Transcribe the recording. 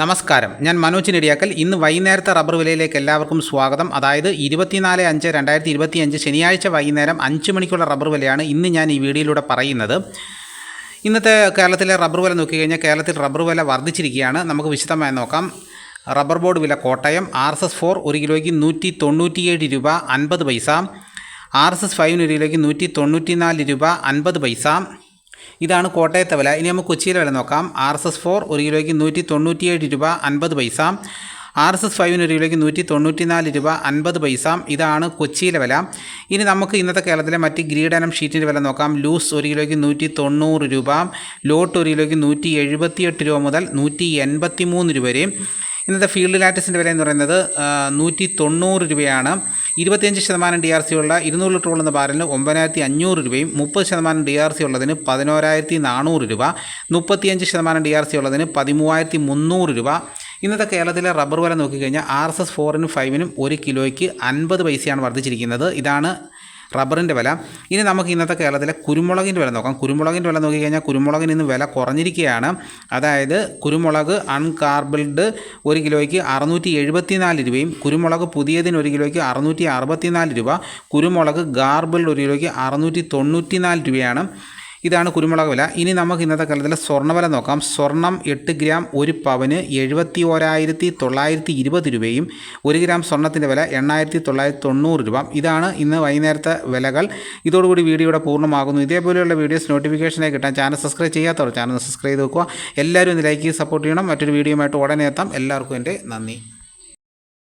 നമസ്കാരം. ഞാൻ മനോജ് നെടിയാക്കൽ. ഇന്ന് വൈകുന്നേരത്തെ റബ്ബർ വിലയിലേക്ക് എല്ലാവർക്കും സ്വാഗതം. അതായത് ഇരുപത്തിനാല് അഞ്ച് രണ്ടായിരത്തി ഇരുപത്തി അഞ്ച് ശനിയാഴ്ച വൈകുന്നേരം അഞ്ച് മണിക്കുള്ള റബ്ബർ വിലയാണ് ഇന്ന് ഞാൻ ഈ വീഡിയോയിലൂടെ പറയുന്നത്. ഇന്നത്തെ കേരളത്തിലെ റബ്ബർ വില നോക്കിക്കഴിഞ്ഞാൽ കേരളത്തിൽ റബ്ബർ വില വർദ്ധിച്ചിരിക്കുകയാണ്. നമുക്ക് വിശദമായി നോക്കാം. റബ്ബർ ബോർഡ് വില Kottayam. R S S four ഒരു കിലോയ്ക്ക് നൂറ്റി തൊണ്ണൂറ്റിയേഴ് രൂപ അൻപത് പൈസ. ആർ എസ് എസ് ഫൈവിന് ഒരു കിലോയ്ക്ക് നൂറ്റി തൊണ്ണൂറ്റി നാല് രൂപ അൻപത് പൈസ. ഇതാണ് കോട്ടയത്തെ വില. ഇനി നമുക്ക് കൊച്ചിയിലെ വില നോക്കാം. ആർ എസ് എസ് ഫോർ ഒരു കിലോയ്ക്ക് നൂറ്റി തൊണ്ണൂറ്റിയേഴ് രൂപ അൻപത് പൈസ. ആർ എസ് എസ് ഫൈവിന് ഒരു കിലോയ്ക്ക് നൂറ്റി തൊണ്ണൂറ്റി നാല് രൂപ അൻപത് പൈസ. ഇതാണ് കൊച്ചിയിലെ വില. ഇനി നമുക്ക് ഇന്നത്തെ കേരളത്തിലെ മറ്റ് ഗ്രീഡനം ഷീറ്റിന്റെ വില നോക്കാം. ലൂസ് ഒരു കിലോയ്ക്ക് നൂറ്റി തൊണ്ണൂറ് രൂപ. ലോട്ട് ഒരു കിലോയ്ക്ക് നൂറ്റി എഴുപത്തിയെട്ട് രൂപ മുതൽ നൂറ്റി എൺപത്തി മൂന്ന് രൂപ വരെയും ഇന്നത്തെ ഫീൽഡ് ലാറ്റസിന്റെ വില എന്ന് പറയുന്നത് നൂറ്റി തൊണ്ണൂറ് രൂപയാണ്. ഇരുപത്തിയഞ്ച് ശതമാനം ഡി ആർ സി ഉള്ള ഇരുന്നൂറ് ലിറ്റർ ഉള്ള ബാരലിന് ഒമ്പതിനായിരത്തി അഞ്ഞൂറ് രൂപയും മുപ്പത് ശതമാനം ഡി ആർ സി ഉള്ളതിന് പതിനോരായിരത്തി നാനൂറ് രൂപ മുപ്പത്തിയഞ്ച് ശതമാനം ഡി ആർ സി ഉള്ളതിന് പതിമൂവായിരത്തി മുന്നൂറ് രൂപ. ഇന്നത്തെ കേരളത്തിലെ റബ്ബർ വില നോക്കിക്കഴിഞ്ഞാൽ ആർ എസ് എസ് ഫോറിനും ഫൈവിനും ഒരു കിലോയ്ക്ക് അൻപത് പൈസയാണ് വർദ്ധിച്ചിരിക്കുന്നത്. ഇതാണ് റബ്ബറിന്റെ വില. ഇനി നമുക്ക് ഇന്നത്തെ കേരളത്തിലെ കുരുമുളകിന്റെ വില നോക്കാം. കുരുമുളകിന്റെ വില നോക്കിക്കഴിഞ്ഞാൽ കുരുമുളകിന് ഇന്ന് വില കുറഞ്ഞിരിക്കുകയാണ്. അതായത് കുരുമുളക് അൺകാർബിൾഡ് ഒരു കിലോയ്ക്ക് അറുന്നൂറ്റി എഴുപത്തിനാല് രൂപയും കുരുമുളക് പുതിയതിന് ഒരു കിലോയ്ക്ക് അറുന്നൂറ്റി അറുപത്തിനാല് രൂപ കുരുമുളക് ഗാർബിൾഡ് ഒരു കിലോയ്ക്ക് അറുന്നൂറ്റി തൊണ്ണൂറ്റിനാല് രൂപയാണ്. ഇതാണ് കുരുമുളക് വില. ഇനി നമുക്ക് ഇന്നത്തെ കാലത്തിൽ സ്വർണവില നോക്കാം. സ്വർണം എട്ട് ഗ്രാം ഒരു പവന് എഴുപത്തി ഓരായിരത്തി തൊള്ളായിരത്തി ഇരുപത് രൂപയും ഒരു ഗ്രാം സ്വർണത്തിന്റെ വില എണ്ണായിരത്തി തൊള്ളായിരത്തി തൊണ്ണൂറ് രൂപ. ഇതാണ് ഇന്ന് വൈകുന്നേരത്തെ വിലകൾ. ഇതോടുകൂടി വീഡിയോയുടെ പൂർണമാകുന്നു. ഇതേപോലെയുള്ള വീഡിയോസ് നോട്ടിഫിക്കേഷനായി കിട്ടാൻ ചാനൽ സബ്സ്ക്രൈബ് ചെയ്യാത്തവർ ചാനൽ സബ്സ്ക്രൈബ് ചെയ്ത് വെക്കുക. എല്ലാവരും ഇന്ന് ലൈക്ക് ചെയ്ത് സപ്പോർട്ട് ചെയ്യണം. മറ്റൊരു വീഡിയോയുമായിട്ട് ഉടനെ എത്താം. എല്ലാവർക്കും എന്റെ നന്ദി.